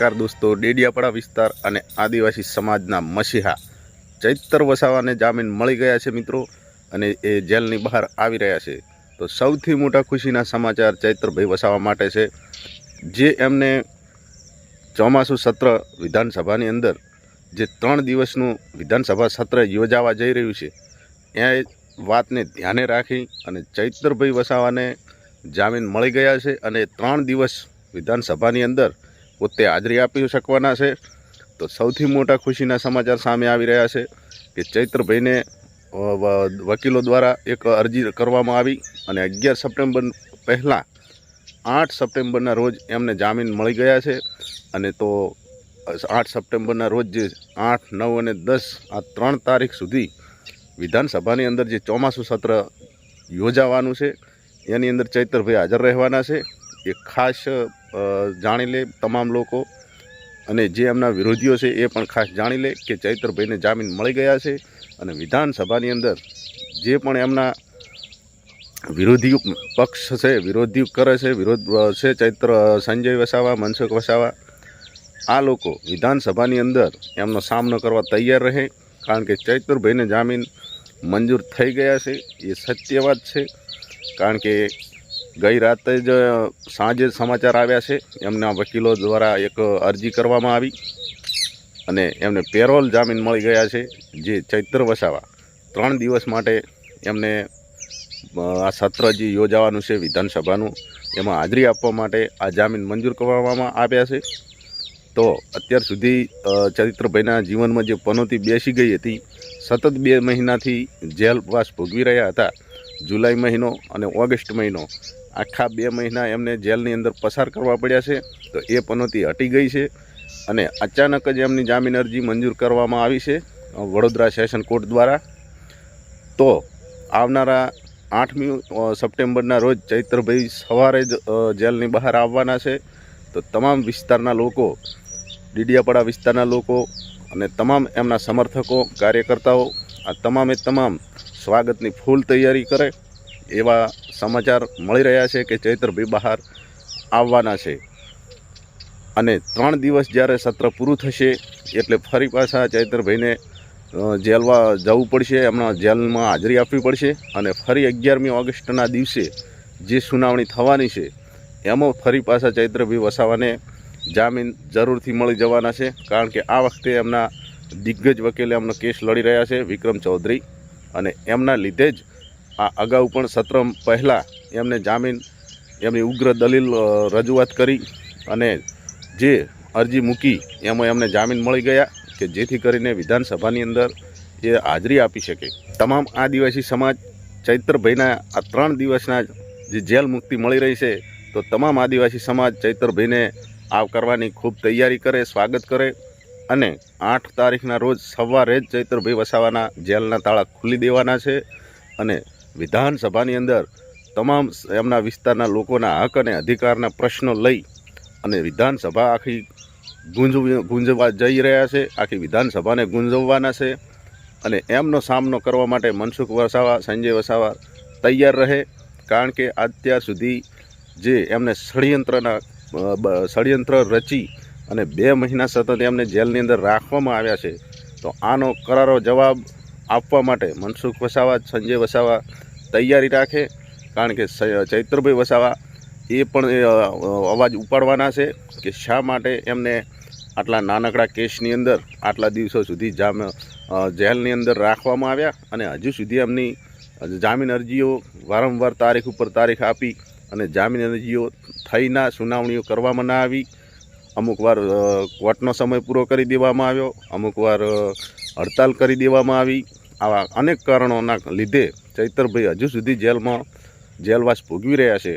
નમસ્કાર દોસ્તો, ડેડિયાપાડા વિસ્તાર અને આદિવાસી સમાજના મસીહા ચૈતર વસાવાને જામીન મળી ગયા છે મિત્રો અને એ જેલની બહાર આવી રહ્યા છે. તો સૌથી મોટા ખુશીના સમાચાર ચૈત્રભાઈ વસાવા માટે છે. જે એમને ચોમાસું સત્ર વિધાનસભાની અંદર જે ત્રણ દિવસનું વિધાનસભા સત્ર યોજાવા જઈ રહ્યું છે, એ વાતને ધ્યાને રાખી અને ચૈતરભાઈ વસાવાને જામીન મળી ગયા છે અને ત્રણ દિવસ વિધાનસભાની અંદર પોતે હાજરી આપી શકવાના છે. તો સૌથી મોટા ખુશીના સમાચાર સામે આવી રહ્યા છે કે ચૈત્રભાઈને વકીલો દ્વારા એક અરજી કરવામાં આવી અને અગિયાર સપ્ટેમ્બર પહેલાં આઠ સપ્ટેમ્બરના રોજ એમને જામીન મળી ગયા છે. અને તો આઠ સપ્ટેમ્બરના રોજ જે આઠ, નવ અને દસ, આ ત્રણ તારીખ સુધી વિધાનસભાની અંદર જે ચોમાસું સત્ર યોજાવાનું છે, એની અંદર ચૈતરભાઈ હાજર રહેવાના છે. એ ખાસ જાણી લે તમામ લોકો. અને જે એમના વિરોધીઓ છે એ પણ ખાસ જાણી લે કે ચૈત્રભાઈને જામીન મળી ગયા છે. અને વિધાનસભાની અંદર જે પણ એમના વિરોધી પક્ષ છે, વિરોધી કરે છે, વિરોધ છે ચૈત્ર, સંજય વસાવા, મનસુખ વસાવા, આ લોકો વિધાનસભાની અંદર એમનો સામનો કરવા તૈયાર રહે. કારણ કે ચૈત્રભાઈને જામીન મંજૂર થઈ ગયા છે, એ સત્ય વાત છે. કારણ કે ગઈ રાતે જ સાંજે સમાચાર આવ્યા છે. એમના વકીલો દ્વારા એક અરજી કરવામાં આવી અને એમને પેરોલ જામીન મળી ગયા છે, જે ચૈત્ર વસાવા. ત્રણ દિવસ માટે એમને આ સત્ર જે યોજાવાનું છે વિધાનસભાનું, એમાં હાજરી આપવા માટે આ જામીન મંજૂર કરવામાં આવ્યા છે. તો અત્યાર સુધી ચરિત્રભાઈના જીવનમાં જે પનોતી બેસી ગઈ હતી, સતત બે મહિનાથી જેલવાસ ભોગવી રહ્યા હતા. જુલાઈ મહિનો અને ઓગસ્ટ મહિનો આખા બે મહિના એમને જેલની અંદર પસાર કરવા પડ્યા છે, તો એ પનોતી હટી ગઈ છે અને અચાનક જ એમની જામીન અરજી મંજૂર કરવામાં આવી છે વડોદરા સેશન કોર્ટ દ્વારા. તો આવનારા આઠમી સપ્ટેમ્બરના રોજ ચૈત્રભાઈ સવારે જ જેલની બહાર આવવાના છે. તો તમામ વિસ્તારના લોકો, ડીડિયાપાડા વિસ્તારના લોકો અને તમામ એમના સમર્થકો, કાર્યકર્તાઓ, આ તમામે તમામ સ્વાગતની ફૂલ તૈયારી કરે એવા સમાચાર મળી રહ્યા છે કે ચૈત્રભાઈ બહાર આવવાના છે. અને ત્રણ દિવસ જ્યારે સત્ર પૂરું થશે, એટલે ફરી પાછા ચૈત્રભાઈને જેલવા જવું પડશે એમના જેલમાં હાજરી આપવી પડશે અને ફરી અગિયારમી ઓગસ્ટના દિવસે જે સુનાવણી થવાની છે, એમાં ફરી પાછા ચૈત્રભાઈ વસાવાને જામીન જરૂરથી મળી જવાના છે, કારણ કે આ વખતે એમના દિગ્ગજ વકીલે એમનો કેસ લડી રહ્યા છે વિક્રમ ચૌધરી. અને એમના લીધે જ આ અગાઉ પણ સત્ર પહેલાં એમને જામીન, એમની ઉગ્ર દલીલ રજૂઆત કરી અને જે અરજી મૂકી એમાં એમને જામીન મળી ગયા કે જેથી કરીને વિધાનસભાની અંદર એ હાજરી આપી શકે. તમામ આદિવાસી સમાજ, ચૈત્રભાઈના આ ત્રણ દિવસના જે જેલ મુક્તિ મળી રહી છે, તો તમામ આદિવાસી સમાજ ચૈત્રભાઈને આવકારવાની ખૂબ તૈયારી કરે, સ્વાગત કરે અને આઠ તારીખના રોજ સવારે જ ચૈત્રભાઈ વસાવાના જેલના તાળા ખુલ્લી દેવાના છે અને વિધાનસભાની અંદર તમામ એમના વિસ્તારના લોકોના હક અને અધિકારના પ્રશ્નો લઈ અને વિધાનસભા આખી ગુંજવી ગુંજવા જઈ રહ્યા છે, આખી વિધાનસભાને ગુંજવવાના છે અને એમનો સામનો કરવા માટે મનસુખ વસાવા, સંજય વસાવા તૈયાર રહે, કારણ કે અત્યાર સુધી જે એમને ષડયંત્રના ષડયંત્ર રચી અને બે મહિના સતત એમને જેલની અંદર રાખવામાં આવ્યા છે, તો આનો કરારો જવાબ આપવા માટે મનસુખ વસાવા, સંજય વસાવા તૈયારી રાખે, કારણ કે ચૈત્રભાઈ વસાવા એ પણ અવાજ ઉપાડવાના છે કે શા માટે એમને આટલા નાનકડા કેસની અંદર, આટલા દિવસો સુધી જામ જેલની અંદર રાખવામાં આવ્યા અને હજુ સુધી એમની જામીન અરજીઓ વારંવાર તારીખ ઉપર તારીખ આપી અને જામીન અરજીઓ થઈના સુનાવણીઓ કરવામાં ના આવી. અમુક વાર કોર્ટનો સમય પૂરો કરી દેવામાં આવ્યો, અમુક વાર હડતાલ કરી દેવામાં આવી. આવા અનેક કારણોના લીધે ચૈતરભાઈ હજુ સુધી જેલમાં જેલવાસ ભોગવી રહ્યા છે.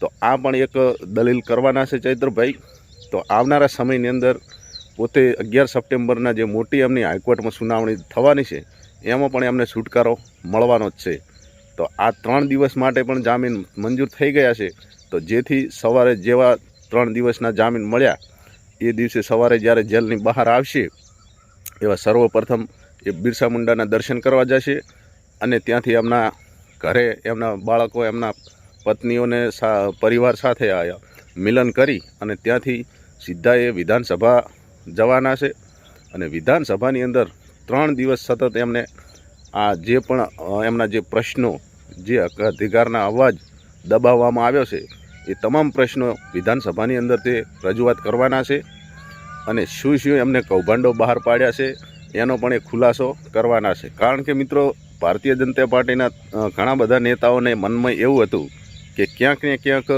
તો આ પણ એક દલીલ કરવાના છે ચૈતરભાઈ. તો આવનારા સમયની અંદર પોતે અગિયાર સપ્ટેમ્બરના જે મોટી એમની હાઈકોર્ટમાં સુનાવણી થવાની છે, એમાં પણ એમને છુટકારો મળવાનો જ છે. તો આ ત્રણ દિવસ માટે પણ જામીન મંજૂર થઈ ગયા છે. તો જેથી સવારે જેવા ત્રણ દિવસના જામીન મળ્યા, એ દિવસે સવારે જ્યારે જેલની બહાર આવશે, એવા સર્વપ્રથમ એ બિરસા મુંડાના દર્શન કરવા જશે અને ત્યાંથી એમના ઘરે એમના બાળકો, એમના પત્નીઓને પરિવાર સાથે મિલન કરી અને ત્યાંથી સીધા એ વિધાનસભા જવાના છે. અને વિધાનસભાની અંદર ત્રણ દિવસ સતત એમને આ જે પણ એમના જે પ્રશ્નો, જે અધિકારના અવાજ દબાવવામાં આવ્યો છે, એ તમામ પ્રશ્નો વિધાનસભાની અંદર તે રજૂઆત કરવાના છે. અને શું શું એમને કૌભાંડો બહાર પાડ્યા છે એનો પણ એ ખુલાસો કરવાના છે. કારણ કે મિત્રો, ભારતીય જનતા પાર્ટીના ઘણા બધા નેતાઓને મનમાં એવું હતું કે ક્યાંક ને ક્યાંક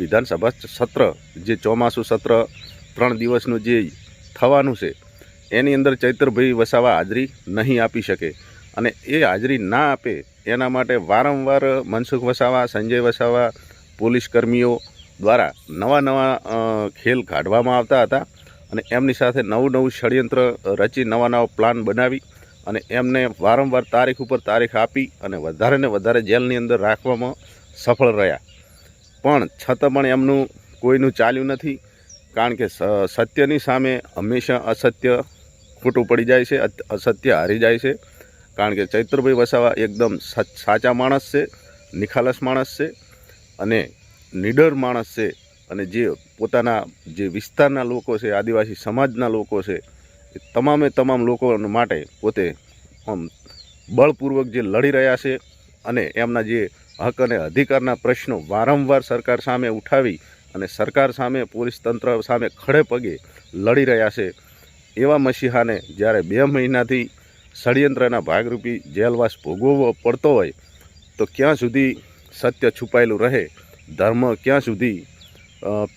વિધાનસભા સત્ર, જે ચોમાસું સત્ર, ત્રણ દિવસનું જે થવાનું છે, એની અંદર ચૈતરભાઈ વસાવા હાજરી નહીં આપી શકે. અને એ હાજરી ના આપે, એના માટે વારંવાર મનસુખ વસાવા, સંજય વસાવા પોલીસ કર્મીઓ દ્વારા નવા નવા ખેલ કાઢવામાં આવતા હતા. અને એમની સાથે નવું નવું ષડયંત્ર રચી, નવા નવા પ્લાન બનાવી અને એમને વારંવાર તારીખ ઉપર તારીખ આપી અને વધારે ને વધારે જેલની અંદર રાખવામાં સફળ રહ્યા. પણ છતાં પણ એમનું કોઈનું ચાલ્યું નથી, કારણ કે સત્યની સામે હંમેશા અસત્ય ખોટું પડી જાય છે અસત્ય હારી જાય છે. કારણ કે ચૈત્રભાઈ વસાવા એકદમ સાચા માણસ છે, નિખાલસ માણસ છે અને નિડર માણસ છે. અને જે પોતાના જે વિસ્તારના લોકો છે, આદિવાસી સમાજના લોકો છે, એ તમામે તમામ લોકો માટે પોતે આમ બળપૂર્વક જે લડી રહ્યા છે અને એમના જે હક અને અધિકારના પ્રશ્નો વારંવાર સરકાર સામે ઉઠાવી અને સરકાર સામે, પોલીસ તંત્ર સામે ખડે પગે લડી રહ્યા છે. એવા મસીહાને જ્યારે બે મહિનાથી ષડયંત્રના ભાગરૂપી જેલવાસ ભોગવવો પડતો હોય, તો ક્યાં સુધી સત્ય છુપાયેલું રહે? ધર્મ ક્યાં સુધી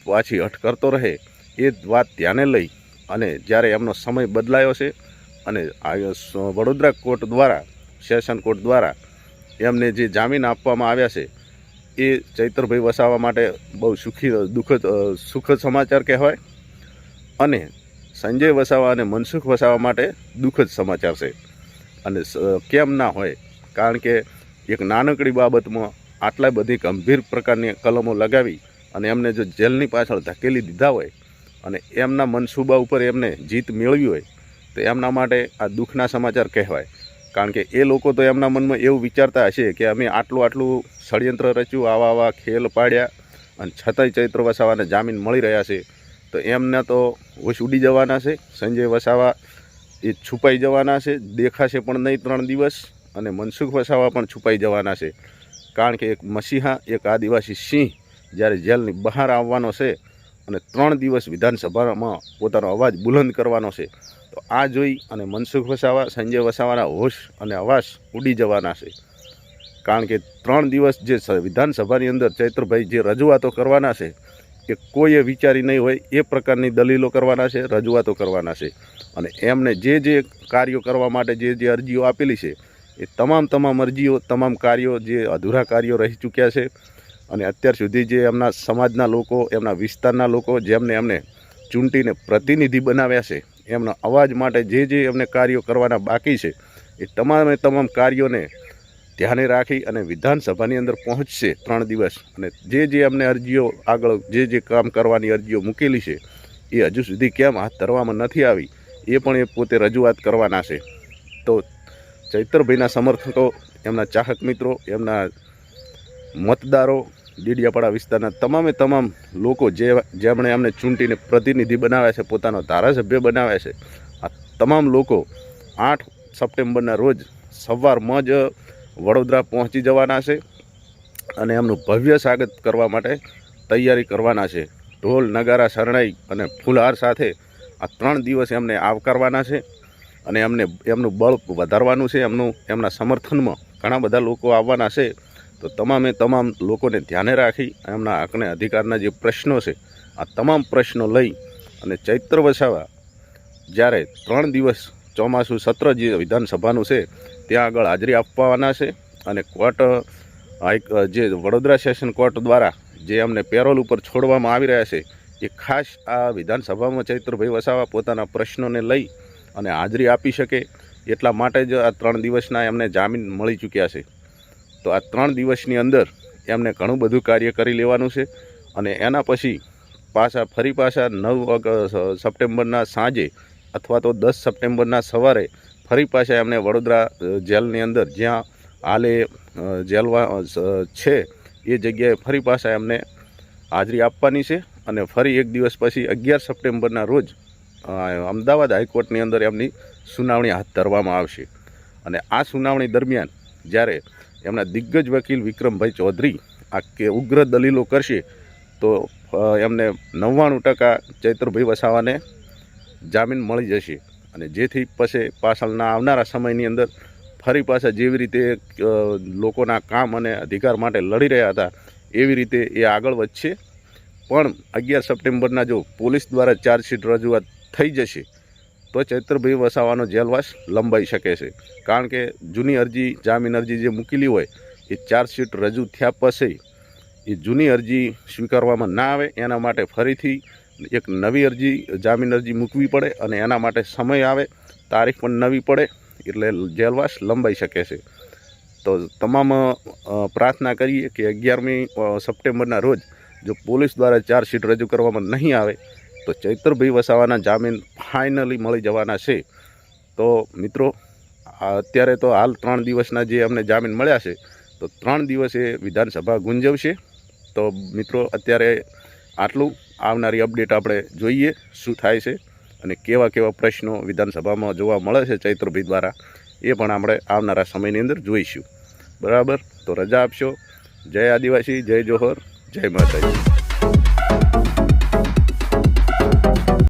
પાછી અટકરતો રહે એ વાત ધ્યાને લઈ અને જ્યારે એમનો સમય બદલાયો છે અને વડોદરા કોર્ટ દ્વારા, સેશન કોર્ટ દ્વારા એમને જે જામીન આપવામાં આવ્યા છે, એ ચૈતરભાઈ વસાવા માટે બહુ સુખી, દુઃખદ સુખદ સમાચાર કહેવાય અને સંજય વસાવા અને મનસુખ વસાવા માટે દુઃખદ સમાચાર છે. અને કેમ ના હોય, કારણ કે એક નાનકડી બાબતમાં આટલા બધી ગંભીર પ્રકારની કલમો લગાવી અને એમને જો જેલની પાછળ ધકેલી દીધા હોય અને એમના મનસૂબા ઉપર એમને જીત મેળવી હોય, તો એમના માટે આ દુઃખના સમાચાર કહેવાય. કારણ કે એ લોકો તો એમના મનમાં એવું વિચારતા હશે કે અમે આટલું આટલું ષડયંત્ર રચ્યું, આવા આવા ખેલ પાડ્યા અને છતાંય ચૈત્ર વસાવાને જામીન મળી રહ્યા છે. તો એમને તો હોશ ઉડી જવાના છે, સંજય વસાવા એ છુપાઈ જવાના છે, દેખાશે પણ નહીં ત્રણ દિવસ અને મનસુખ વસાવા પણ છુપાઈ જવાના છે. કારણ કે એક મસીહા, એક આદિવાસી સિંહ જ્યારે જેલની બહાર આવવાનો છે અને ત્રણ દિવસ વિધાનસભામાં પોતાનો અવાજ બુલંદ કરવાનો છે, તો આ જોઈ અને મનસુખ વસાવા, સંજય વસાવાના હોશ અને અવાજ ઉડી જવાના છે. કારણ કે ત્રણ દિવસ જે વિધાનસભાની અંદર ચૈત્રભાઈ જે રજૂઆતો કરવાના છે, એ કોઈએ વિચારી નહીં હોય, એ પ્રકારની દલીલો કરવાના છે, રજૂઆતો કરવાના છે. અને એમને જે જે કાર્યો કરવા માટે જે જે અરજીઓ આપેલી છે, એ તમામ તમામ અરજીઓ, તમામ કાર્યો જે અધૂરા કાર્યો રહી ચૂક્યા છે અને અત્યાર સુધી જે એમના સમાજના લોકો, એમના વિસ્તારના લોકો જેમને એમને ચૂંટીને પ્રતિનિધિ બનાવ્યા છે, એમના અવાજ માટે જે જે એમને કાર્યો કરવાના બાકી છે, એ તમામે તમામ કાર્યોને ધ્યાને રાખી અને વિધાનસભાની અંદર પહોંચશે ત્રણ દિવસ. અને જે જે એમને અરજીઓ આગળ, જે જે કામ કરવાની અરજીઓ મૂકેલી છે, એ હજુ સુધી કેમ હાથ ધરવામાં નથી આવી, એ પણ એ પોતે રજૂઆત કરવાના છે. તો ચૈતરભાઈના સમર્થકો, એમના ચાહક મિત્રો, એમના મતદારો ડીડિયાપાડા વિસ્તારના તમામે તમામ લોકો જે જેમણે એમને ચૂંટીને પ્રતિનિધિ બનાવ્યા છે, પોતાનો ધારાસભ્ય બનાવ્યા છે, આ તમામ લોકો આઠ સપ્ટેમ્બરના રોજ સવારમાં જ વડોદરા પહોંચી જવાના છે અને એમનું ભવ્ય સ્વાગત કરવા માટે તૈયારી કરવાના છે. ઢોલ, નગારા, શરણાઈ અને ફૂલહાર સાથે આ ત્રણ દિવસ એમને આવકારવાના છે અને એમને, એમનું બળ વધારવાનું છે, એમનું, એમના સમર્થનમાં ઘણા બધા લોકો આવવાના છે. તો તમામે તમામ લોકોને ધ્યાને રાખી એમના હકને અધિકારના જે પ્રશ્નો છે, આ તમામ પ્રશ્નો લઈ અને ચૈત્ર વસાવા જ્યારે ત્રણ દિવસ ચોમાસું સત્ર જે વિધાનસભાનું છે, ત્યાં આગળ હાજરી આપવાના છે અને કોર્ટ જે વડોદરા સેશન કોર્ટ દ્વારા જે અમને પેરોલ ઉપર છોડવામાં આવી રહ્યા છે, એ ખાસ આ વિધાનસભામાં ચૈત્રભાઈ વસાવા પોતાના પ્રશ્નોને લઈ અને હાજરી આપી શકે એટલા માટે જ આ ત્રણ દિવસના એમને જામીન મળી ચૂક્યા છે. તો આ ત્રણ દિવસની અંદર એમને ઘણું બધું કાર્ય કરી લેવાનું છે અને એના પછી પાછા ફરી પાછા નવ સપ્ટેમ્બરના સાંજે અથવા તો દસ સપ્ટેમ્બરના સવારે ફરી પાછા એમને વડોદરા જેલની અંદર જ્યાં હાલે જેલવા છે, એ જગ્યાએ ફરી પાછા એમને હાજરી આપવાની છે અને ફરી એક દિવસ પછી અગિયાર સપ્ટેમ્બરના રોજ અમદાવાદ હાઈકોર્ટની અંદર એમની સુનાવણી હાથ ધરવામાં આવશે. અને આ સુનાવણી દરમિયાન જ્યારે એમના દિગ્ગજ વકીલ વિક્રમભાઈ ચૌધરી આ કે ઉગ્ર દલીલો કરશે તો એમને નવ્વાણું ટકા ચૈત્રભાઈ વસાવાને જામીન મળી જશે. અને જેથી પછી પાછળના આવનારા સમયની અંદર ફરી પાછા જેવી રીતે લોકોના કામ અને અધિકાર માટે લડી રહ્યા હતા, એવી રીતે એ આગળ વધશે. પણ અગિયાર સપ્ટેમ્બરના જો પોલીસ દ્વારા ચાર્જશીટ રજૂઆત થઈ જશે તો ચૈત્રભાઈ વસાવાનો જેલવાસ લંબાઈ શકે છે. કારણ કે જૂની અરજી, જામીન અરજી જે મૂકેલી હોય, એ ચાર્જશીટ રજૂ થયા પછી એ જૂની અરજી સ્વીકારવામાં ના આવે, એના માટે ફરીથી એક નવી અરજી, જામીન અરજી મૂકવી પડે અને એના માટે સમય આવે, તારીખ પણ નવી પડે, એટલે જેલવાસ લંબાઈ શકે છે. તો તમામ પ્રાર્થના કરીએ કે અગિયારમી સપ્ટેમ્બરના રોજ જો પોલીસ દ્વારા ચાર્જશીટ રજૂ કરવામાં નહીં આવે તો ચૈતરભાઈ વસાવાના જામીન ફાઇનલી મળી જવાના છે. તો મિત્રો અત્યારે તો હાલ ત્રણ દિવસના જે અમને જામીન મળ્યા છે, તો ત્રણ દિવસે વિધાનસભા ગુંજવશે. તો મિત્રો, અત્યારે આટલું આવનારી અપડેટ આપણે જોઈએ શું થાય છે અને કેવા કેવા પ્રશ્નો વિધાનસભામાં જોવા મળે છે ચૈત્રભાઈ દ્વારા, એ પણ આપણે આવનારા સમયની અંદર જોઈશું. બરાબર? તો રજા આપશો. જય આદિવાસી, જય જોહર, જય માતાજી.